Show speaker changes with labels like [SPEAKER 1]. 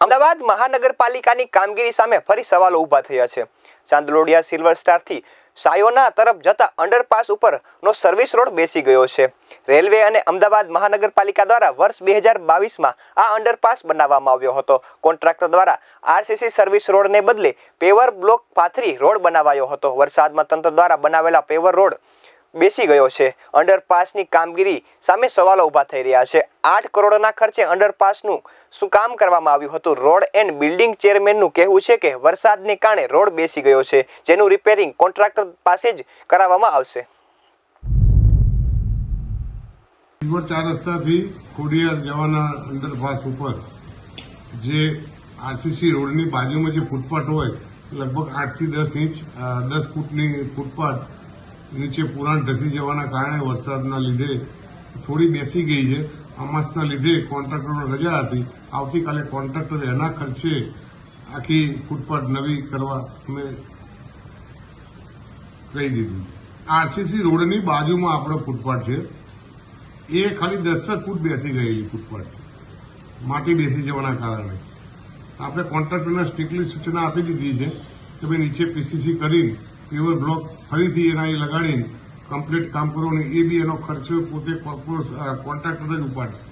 [SPEAKER 1] અમદાવાદ મહાનગરપાલિકાની કામગીરી સામે ફરી સવાલો ઊભા થયા છે. ચાંદલોડિયા સિલ્વર સ્ટારથી સાયોના તરફ જતા અંડરપાસ ઉપરનો સર્વિસ રોડ બેસી ગયો છે. રેલવે અને અમદાવાદ મહાનગરપાલિકા દ્વારા વર્ષ બે હજાર બાવીસમાં આ અંડરપાસ બનાવવામાં આવ્યો હતો. કોન્ટ્રાક્ટર દ્વારા આરસીસી સર્વિસ રોડને બદલે પેવર બ્લોક પાથરી રોડ બનાવાયો હતો. વરસાદમાં તંત્ર દ્વારા બનાવેલા પેવર રોડ બેસી ગયો છે. અંડરપાસની કામગીરી સામે સવાલો ઊભા થઈ રહ્યા છે. આઠ કરોડના ખર્ચે અંડરપાસનું શું કામ કરવામાં આવ્યું હતું? રોડ એન્ડ બિલ્ડિંગ ચેરમેનનું કહેવું છે કે વરસાદને કારણે રોડ બેસી ગયો છે. જેનું રિપેરિંગ કોન્ટ્રાક્ટર પાસે જ કરાવવામાં આવશે.
[SPEAKER 2] ચાર રસ્તાથી ખોડિયાર જવાના અંડરપાસ ઉપર જે આરસીસી રોડની બાજુમાં જે ફૂટપાથ હોય, લગભગ આઠથી દસ ઇંચ દસ ફૂટની ફૂટપાથ નીચે પુરાણ ધસી જવાના કારણે વરસાદના લીધે થોડી બેસી ગઈ છે. અમાસના લીધે કોન્ટ્રાક્ટરનો રજા હતી. આવતીકાલે કોન્ટ્રાક્ટર એના ખર્ચે આખી ફૂટપાથ નવી કરવા અમે કહી દીધું. આરસીસી રોડની બાજુમાં આપણો ફૂટપાથ છે. એ ખાલી દસ જ ફૂટ બેસી ગયેલી ફૂટપાથ માટી બેસી જવાના કારણે. આપણે કોન્ટ્રાક્ટરને સ્ટ્રિક્ટલી સૂચના આપી દીધી છે કે ભાઈ નીચે પીસીસી કરી પેવર બ્લોક ફરીથી એના એ લગાડીને કમ્પ્લીટ કામ કરો ને એ બી એનો ખર્ચો પોતે કોર્પોરેટ કોન્ટ્રાક્ટર જ ઉપાડશે.